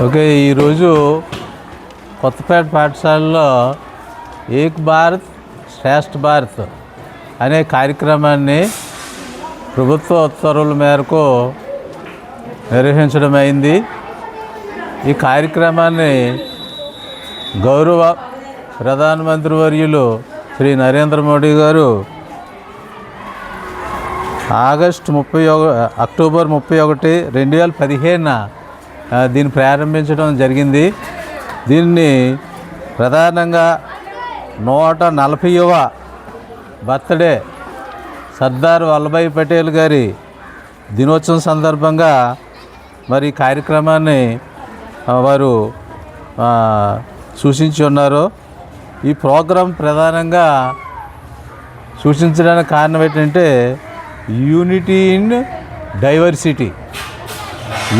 Okay ఈరోజు కొత్తపేట పాఠశాలలో ఏక్ భారత్ శ్రేష్ఠ భారత్ అనే కార్యక్రమాన్ని ప్రభుత్వ ఉత్తర్వుల మేరకు నిర్వహించడం అయింది. ఈ కార్యక్రమాన్ని గౌరవ ప్రధానమంత్రి వర్యులు శ్రీ నరేంద్ర మోడీ గారు ఆగస్ట్ ముప్పై ఒక అక్టోబర్ ముప్పై ఒకటి రెండు వేల పదిహేనున దీన్ని ప్రారంభించడం జరిగింది. దీన్ని ప్రధానంగా నూట నలభైవ బర్త్డే సర్దార్ వల్లభాయ్ పటేల్ గారి దినోత్సవం సందర్భంగా మరి కార్యక్రమాన్ని వారు సూచించి ఉన్నారు. ఈ ప్రోగ్రాం ప్రధానంగా సూచించడానికి కారణం ఏంటంటే unity in diversity.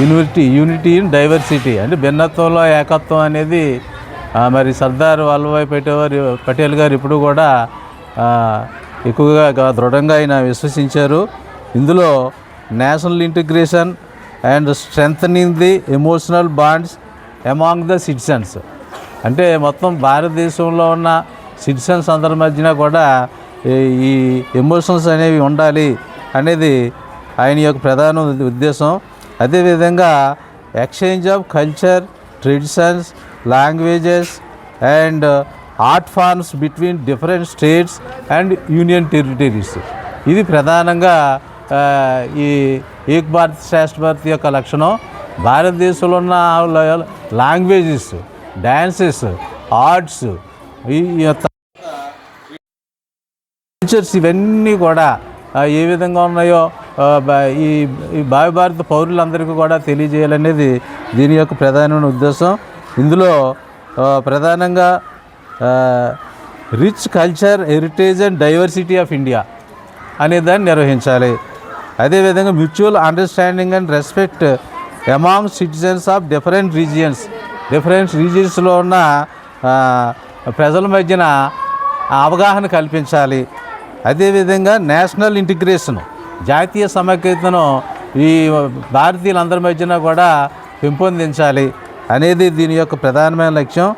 Unity unity in diversity. అంటే భిన్నత్వంలో ఏకత్వం అనేది మరి సర్దార్ వల్లభాయ్ పటేల్ పటేల్ గారు ఇప్పుడు కూడా ఎక్కువగా దృఢంగా ఆయన విశ్వసించారు. ఇందులో national integration and strengthening the emotional bonds among the citizens. అంటే మొత్తం భారతదేశంలో ఉన్న సిటిజన్స్ అందరి మధ్యన కూడా ఈ- ఈ ఎమోషన్స్ అనేవి ఉండాలి అనేది ఆయన యొక్క ప్రధాన ఉద్దేశం. అదేవిధంగా exchange of culture traditions languages and art forms between different states and union territories. ఇది ప్రధానంగా ఈ ఏక్ భారత్ శ్రేష్ఠ భారత్ యొక్క లక్షణం. భారతదేశంలో ఉన్న లాంగ్వేజెస్ డ్యాన్సెస్ ఆర్ట్స్ ఈ కల్చర్స్ ఇవన్నీ కూడా ఏ విధంగా ఉన్నాయో ఈ ఈ భావి భారత పౌరులందరికీ కూడా తెలియజేయాలనేది దీని యొక్క ప్రధానమైన ఉద్దేశం. ఇందులో ప్రధానంగా rich culture heritage and diversity of India అనే దాన్ని నిర్వహించాలి. అదేవిధంగా mutual understanding and respect among citizens of different regions different రీజియన్స్లో ఉన్న ప్రజల మధ్యన అవగాహన కల్పించాలి. అదేవిధంగా నేషనల్ ఇంటిగ్రేషన్ జాతీయ సమైక్యతను ఈ భారతీయులందరి మధ్యన కూడా పెంపొందించాలి అనేది దీని యొక్క ప్రధానమైన లక్ష్యం.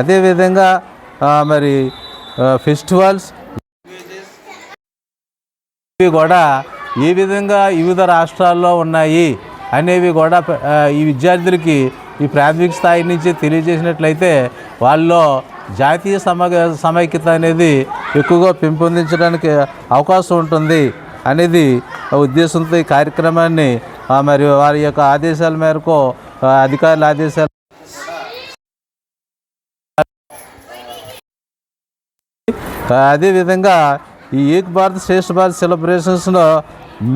అదేవిధంగా మరి ఫెస్టివల్స్ ఇవి కూడా ఏ విధంగా వివిధ రాష్ట్రాల్లో ఉన్నాయి అనేవి కూడా ఈ విద్యార్థులకి ఈ ప్రాథమిక స్థాయి నుంచి తెలియజేసినట్లయితే వాళ్ళలో జాతీయ సమ సమైక్యత అనేది ఎక్కువగా పెంపొందించడానికి అవకాశం ఉంటుంది. అనేది ఉద్దేశంతో ఈ కార్యక్రమాన్ని మరియు మరి వారి యొక్క ఆదేశాల మేరకు అధికారుల ఆదేశాలు అదేవిధంగా ఈ ఏక్ భారత్ శ్రేష్ఠ భారత్ సెలబ్రేషన్స్లో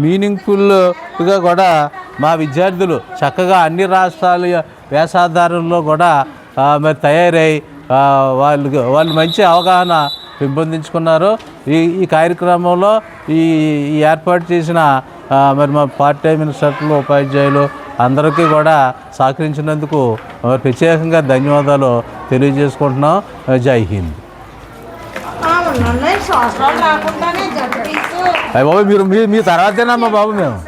మీనింగ్ఫుల్గా కూడా మా విద్యార్థులు చక్కగా అన్ని రాష్ట్రాల వేషాధారంలో కూడా మరి తయారై వాళ్ళు వాళ్ళు మంచి అవగాహన పెంపొందించుకున్నారు. ఈ ఈ కార్యక్రమంలో ఈ ఏర్పాటు చేసిన మరి మా పార్ట్ టైం ఇన్స్ట్రక్టర్లు ఉపాధ్యాయులు అందరికీ కూడా సహకరించినందుకు ప్రత్యేకంగా ధన్యవాదాలు తెలియజేసుకుంటున్నాం. జై హింద్. బాబు మీరు మీ మీ తర్వాతేనమ్మా బాబు మేము.